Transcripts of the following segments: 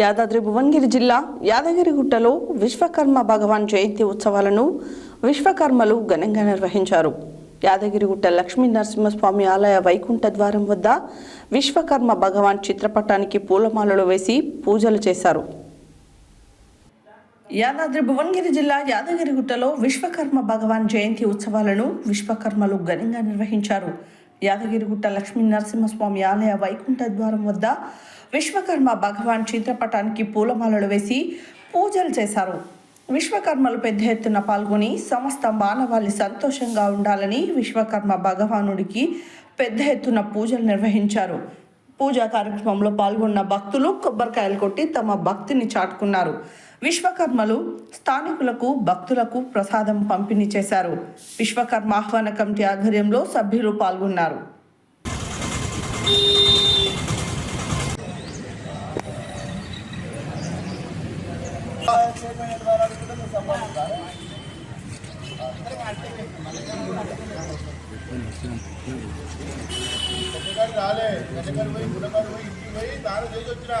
యాదాద్రి భువనగిరి జిల్లా యాదగిరిగుట్టలో విశ్వకర్మ భగవాన్ జయంతి ఉత్సవాలను విశ్వకర్మలు ఘనంగా నిర్వహించారు. యాదగిరిగుట్ట లక్ష్మీ నరసింహస్వామి ఆలయ వైకుంఠ ద్వారం వద్ద విశ్వకర్మ భగవాన్ చిత్రపటానికి పూలమాలలు వేసి పూజలు చేశారు. యాదాద్రి భువనగిరి జిల్లా యాదగిరిగుట్టలో విశ్వకర్మ భగవాన్ జయంతి ఉత్సవాలను విశ్వకర్మలు ఘనంగా నిర్వహించారు. యాదగిరిగుట్ట లక్ష్మీ నరసింహస్వామి ఆలయ వైకుంఠ ద్వారం వద్ద విశ్వకర్మ భగవాన్ చిత్రపటానికి పూలమాలలు వేసి పూజలు చేశారు. విశ్వకర్మలు పెద్ద ఎత్తున పాల్గొని సమస్త మానవాళి సంతోషంగా ఉండాలని విశ్వకర్మ భగవానుడికి పెద్ద ఎత్తున పూజలు నిర్వహించారు. పూజా కార్యక్రమంలో పాల్గొన్న భక్తులు కొబ్బరికాయలు కొట్టి తమ భక్తిని చాటుకున్నారు. విశ్వకర్మలు స్థానికులకు భక్తులకు ప్రసాదం పంపిణీ చేశారు. విశ్వకర్మ ఆహ్వాన కమిటీ ఆధ్వర్యంలో సభ్యులు పాల్గొన్నారు. రాలే వెనకాల పోయి గుణకాడ పోయి ఇంటికి పోయి దాని చేసి వచ్చినా.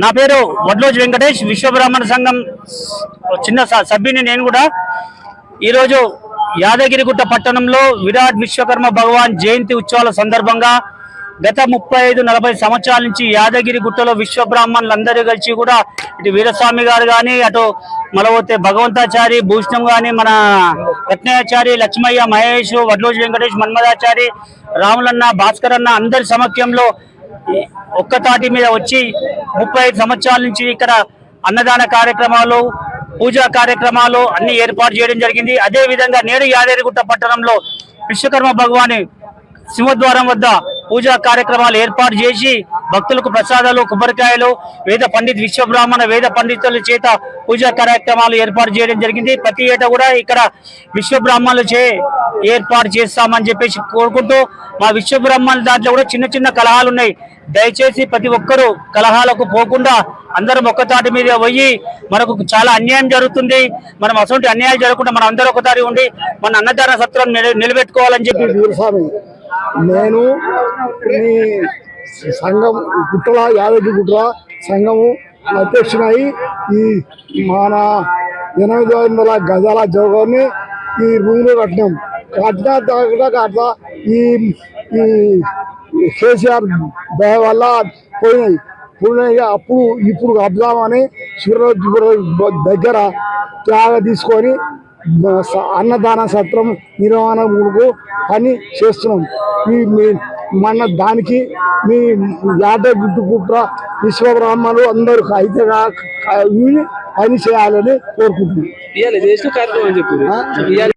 నా పేరు వడ్లోజు వెంకటేష్ విశ్వబ్రాహ్మణ సంఘం చిన్న స- సభ్యుని నేను కూడా. ఈరోజు యాదగిరిగుట్ట పట్టణంలో విరాట్ విశ్వకర్మ భగవాన్ జయంతి ఉత్సవాల సందర్భంగా గత ముప్పై ఐదు నలభై సంవత్సరాల నుంచి యాదగిరి గుట్టలో విశ్వ కలిసి కూడా ఇటు వీరస్వామి గారు కానీ అటు మలవతే భగవంతాచారి భూషణం కానీ మన రత్నయాచారి లక్ష్మయ్య మహేష్ వడ్లోజు వెంకటేష్ మన్మదాచారి రాములన్న భాస్కర్ అన్న అందరి సమక్షంలో ఒక్కతాటి ఒక్క తాటి మీద వచ్చి ముప్పై ఐదు సంవత్సరాల నుంచి ఇక్కడ అన్నదాన కార్యక్రమాలు పూజా కార్యక్రమాలు అన్ని ఏర్పాటు చేయడం జరిగింది. అదే విధంగా నేడు యాదేరిగుట్ట పట్టణంలో విశ్వకర్మ భగవాని సింహద్వారం వద్ద పూజా కార్యక్రమాలు ఏర్పాటు చేసి భక్తులకు ప్రసాదాలు కొబ్బరికాయలు వేద పండిత్ విశ్వబ్రాహ్మణ వేద పండితుల చేత పూజా కార్యక్రమాలు ఏర్పాటు చేయడం జరిగింది. ప్రతి ఏటా కూడా ఇక్కడ విశ్వబ్రాహ్మణుల చే ఏర్పాటు చేస్తామని చెప్పేసి కోరుకుంటూ మా విశ్వబ్రాహ్మణుల దాంట్లో కూడా చిన్న చిన్న కలహాలు ఉన్నాయి. దయచేసి ప్రతి ఒక్కరూ కలహాలకు పోకుండా అందరం ఒక్కతాటి మీద పోయి మనకు చాలా అన్యాయం జరుగుతుంది. మనం అటువంటి అన్యాయం జరగకుండా మనం అందరూ ఒకతారి ఉండి మన అన్నదాన సత్రం నిలబెట్టుకోవాలని చెప్పి నేను సంఘం గుట్టల యాదగిరి గుట్టల సంఘము అధ్యక్షునై ఈ మన ఎనిమిది వందల గజాల జోగాన్ని ఈ రూమ్లో కట్టినాం. కట్టిన తర్వాత అట్లా ఈ ఈ కేసీఆర్ దయ వల్ల పోయినాయి. పోయినాయి అప్పుడు ఇప్పుడు అబ్దామని సూర్యరాజు దగ్గర త్యాగ తీసుకొని అన్నదాన సత్రం నిర్వహణ ముందుకు పని చేస్తున్నాం. ఈ మన దానికి మీ యాట గుట్టు విశ్వబ్రాహ్మణులు అందరూ అయితే కా- పని చేయాలని కోరుకుంటున్నాను